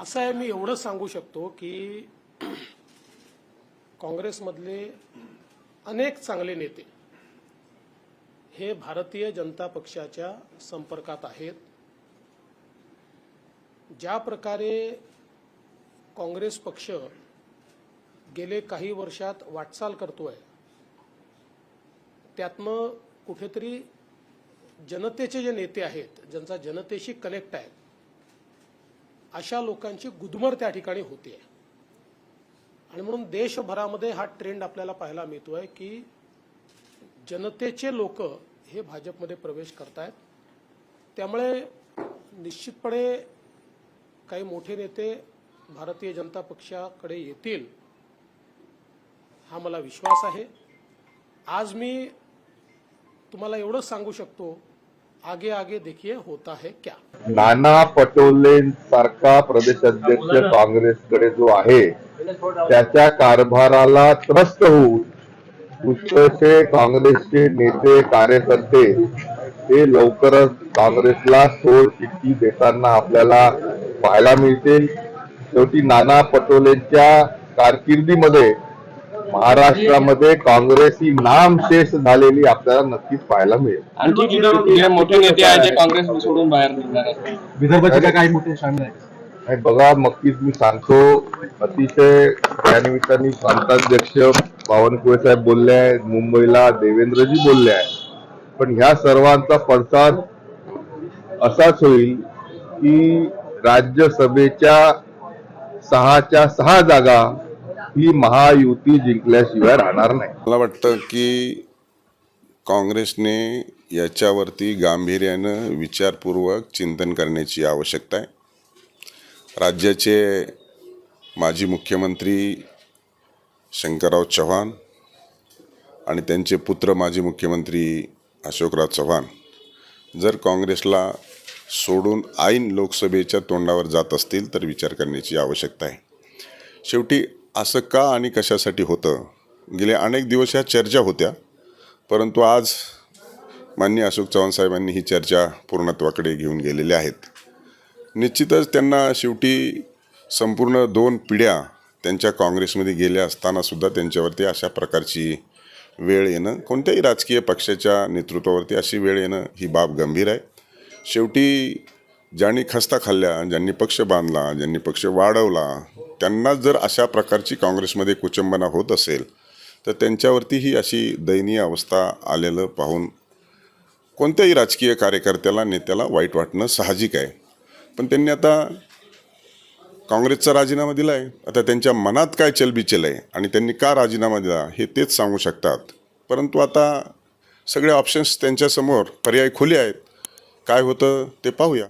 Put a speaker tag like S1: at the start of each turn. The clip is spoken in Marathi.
S1: असं आहे मी एवढं सांगू शकतो की काँग्रेसमधले अनेक चांगले नेते हे भारतीय जनता पक्षाच्या संपर्कात आहेत. ज्या प्रकारे काँग्रेस पक्ष गेले काही वर्षात वाटचाल करतोय त्यातनं कुठेतरी जनतेचे जे नेते आहेत ज्यांचा जनतेशी कनेक्ट आहे अशा लोकांची गुदमर त्या ठिकाणी होते. आणि म्हणून देशभरामध्ये हा ट्रेंड आपल्याला पाहायला मिळतोय की जनतेचे लोक हे भाजपमध्ये प्रवेश करतायत. त्यामुळे निश्चितपणे काही मोठे नेते भारतीय जनता पक्षाकडे येतील हा मला विश्वास आहे. आज मी तुम्हाला एवढंच सांगू शकतो आगे आगे देखिए होता है क्या?
S2: नाना पटोलेंसारखा प्रदेशाध्यक्ष काँग्रेसकडे जो आहे त्याच्या कारभाराला त्रस्त होऊन पुष्कळसे काँग्रेसचे नेते कार्यकर्ते हे लवकरच काँग्रेसला सोड चिठ्ठी देताना आपल्याला पाहायला मिळतील. शेवटी नाना पटोलेंच्या कारकिर्दीमध्ये महाराष्ट्रामध्ये काँग्रेस ही नामशेष झालेली आपल्याला नक्कीच पाहायला मिळेल.
S3: आणखी किती जे मोठे नेते आहेत जे काँग्रेस सोडून बाहेर निघणार आहेत.
S4: विदर्भाचे काही मोठे आहेत
S2: आणि बघा नक्कीच मी सांगतो अतिशय त्यानिमित्ताने प्रांताध्यक्ष बावनकुळे साहेब बोलले आहेत मुंबईला देवेंद्रजी बोलले आहेत. पण ह्या सर्वांचा पडसाद असाच होईल की राज्यसभेच्या सहाच्या सहा जागा ही महायुती जिंकल्याशिवाय राहणार नाही.
S5: मला वाटतं की काँग्रेसने याच्यावरती गांभीर्यानं विचारपूर्वक चिंतन करण्याची आवश्यकता आहे. राज्याचे माजी मुख्यमंत्री शंकरराव चव्हाण आणि त्यांचे पुत्र माजी मुख्यमंत्री अशोकराव चव्हाण जर काँग्रेसला सोडून ऐन लोकसभेच्या तोंडावर जात असतील तर विचार करण्याची आवश्यकता आहे. शेवटी असं का आणि कशासाठी होतं? गेले अनेक दिवस ह्या चर्चा होत्या परंतु आज माननीय अशोक चव्हाण साहेबांनी ही चर्चा पूर्णत्वाकडे घेऊन गेलेल्या आहेत. निश्चितच त्यांना शेवटी संपूर्ण दोन पिढ्या त्यांच्या काँग्रेसमध्ये गेल्या असतानासुद्धा त्यांच्यावरती अशा प्रकारची वेळ येणं कोणत्याही राजकीय पक्षाच्या नेतृत्वावरती अशी वेळ येणं ही बाब गंभीर आहे. शेवटी ज्यांनी खस्ता खाल्ल्या ज्यांनी पक्ष बांधला ज्यांनी पक्ष वाढवला त्यांना जर अशा प्रकारची काँग्रेसमध्ये कुचंबना होत असेल तर त्यांच्यावरती ही अशी दयनीय अवस्था आलेलं पाहून कोणत्याही राजकीय कार्यकर्त्याला नेत्याला वाईट वाटणं साहजिक आहे. पण त्यांनी आता काँग्रेसचा राजीनामा दिला आहे आता त्यांच्या मनात काय चलबिचल आहे आणि त्यांनी का राजीनामा दिला हे तेच सांगू शकतात. परंतु आता सगळे ऑप्शन्स त्यांच्यासमोर पर्याय खुले आहेत. काय होतं ते पाहूया.